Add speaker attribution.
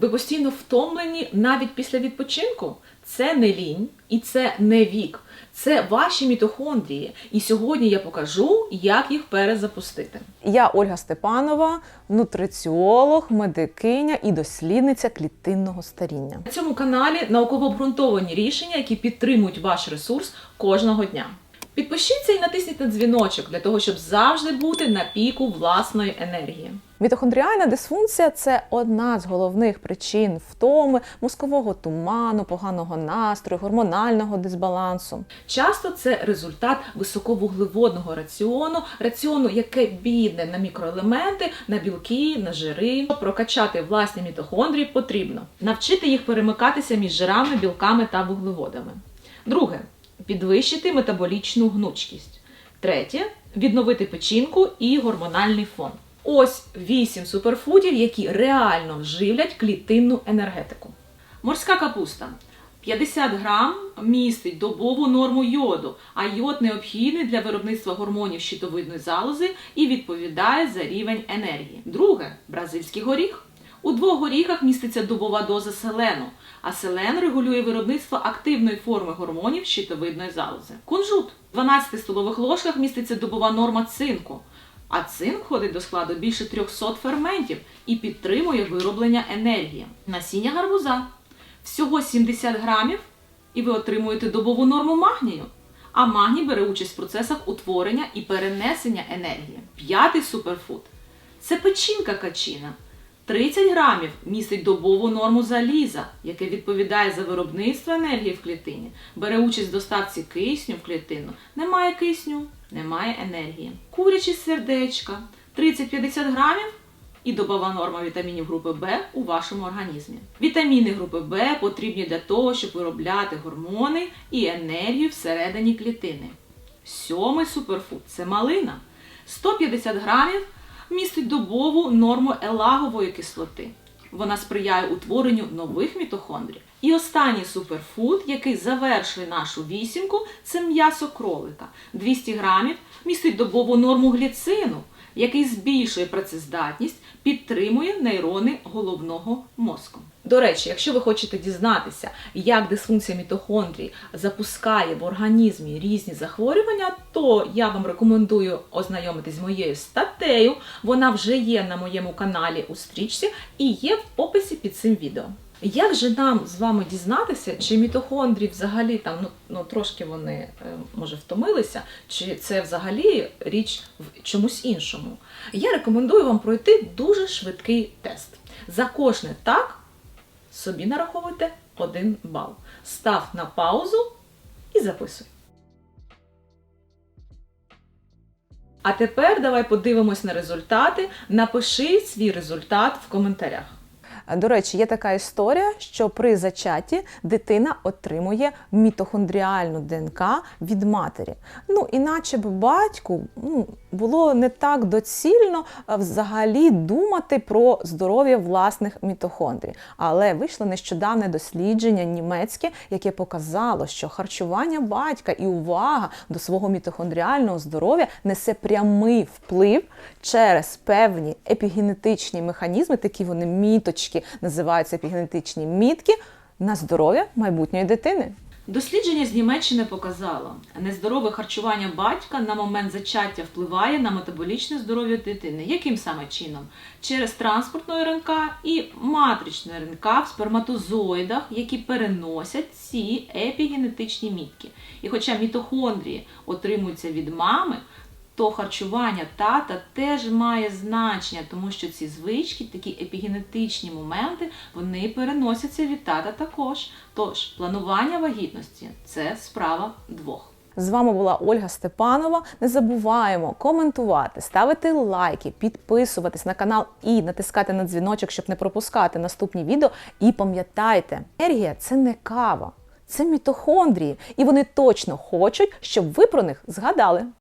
Speaker 1: Ви постійно втомлені навіть після відпочинку. Це не лінь і це не вік. Це ваші мітохондрії. І сьогодні я покажу, як їх перезапустити.
Speaker 2: Я Ольга Степанова, нутриціолог, медикиня і дослідниця клітинного старіння.
Speaker 1: На цьому каналі науково обґрунтовані рішення, які підтримують ваш ресурс кожного дня. Підпишіться і натисніть на дзвіночок для того, щоб завжди бути на піку власної енергії.
Speaker 2: Мітохондріальна дисфункція це одна з головних причин втоми, мозкового туману, поганого настрою, гормонального дисбалансу.
Speaker 1: Часто це результат високовуглеводного раціону, раціону, яке бідне на мікроелементи, на білки, на жири. Прокачати власні мітохондрії потрібно навчити їх перемикатися між жирами, білками та вуглеводами. Друге підвищити метаболічну гнучкість. Третє відновити печінку і гормональний фон. Ось вісім суперфудів, які реально живлять клітинну енергетику. Морська капуста. 50 грам містить добову норму йоду, а йод необхідний для виробництва гормонів щитовидної залози і відповідає за рівень енергії. Друге бразильський горіх. У двох горіхах міститься добова доза селену, а селен регулює виробництво активної форми гормонів щитовидної залози. Кунжут. В 12 столових ложках міститься добова норма цинку. А цинк входить до складу більше 300 ферментів і підтримує вироблення енергії. Насіння гарбуза. Всього 70 грамів, і ви отримуєте добову норму магнію. А магній бере участь в процесах утворення і перенесення енергії. П'ятий суперфуд це печінка качина. 30 грамів містить добову норму заліза, яке відповідає за виробництво енергії в клітині, бере участь в доставці кисню в клітину. Немає кисню, немає енергії. Курячі сердечка 30-50 грамів і добова норма вітамінів групи В у вашому організмі. Вітаміни групи В потрібні для того, щоб виробляти гормони і енергію всередині клітини. Сьомий суперфуд це малина. 150 грамів містить добову норму елагової кислоти. Вона сприяє утворенню нових мітохондрій. І останній суперфуд, який завершує нашу вісімку, це м'ясо кролика. 200 грамів містить добову норму гліцину, який збільшує працездатність, підтримує нейрони головного мозку. До речі, якщо ви хочете дізнатися, як дисфункція мітохондрій запускає в організмі різні захворювання, то я вам рекомендую ознайомитись з моєю статтею. Вона вже є на моєму каналі у стрічці і є в описі під цим відео. Як же нам з вами дізнатися, чи мітохондрії взагалі там ну, ну трошки вони е, може втомилися, чи це взагалі річ в чомусь іншому? Я рекомендую вам пройти дуже швидкий тест. За кожне так собі нараховуйте 1 бал. Став на паузу і записуй. А тепер давай подивимось на результати. Напиши свій результат в коментарях.
Speaker 2: До речі, є така історія, що при зачатті дитина отримує мітохондріальну ДНК від матері. Ну, іначе б батьку ну, було не так доцільно взагалі думати про здоров'я власних мітохондрій. Але вийшло нещодавне дослідження німецьке, яке показало, що харчування батька і увага до свого мітохондріального здоров'я несе прямий вплив через певні епігенетичні механізми, такі вони міточки називаються епігенетичні мітки на здоров'я майбутньої дитини.
Speaker 1: Дослідження з Німеччини показало, нездорове харчування батька на момент зачаття впливає на метаболічне здоров'я дитини. Яким саме чином? Через транспортну РНК і матричну РНК в сперматозоїдах, які переносять ці епігенетичні мітки. І хоча мітохондрії отримуються від мами, то харчування тата теж має значення, тому що ці звички, такі епігенетичні моменти, вони переносяться від тата також. Тож планування вагітності це справа двох.
Speaker 2: З вами була Ольга Степанова. Не забуваємо коментувати, ставити лайки, підписуватись на канал і натискати на дзвіночок, щоб не пропускати наступні відео. І пам'ятайте, енергія це не кава, це мітохондрії, і вони точно хочуть, щоб ви про них згадали.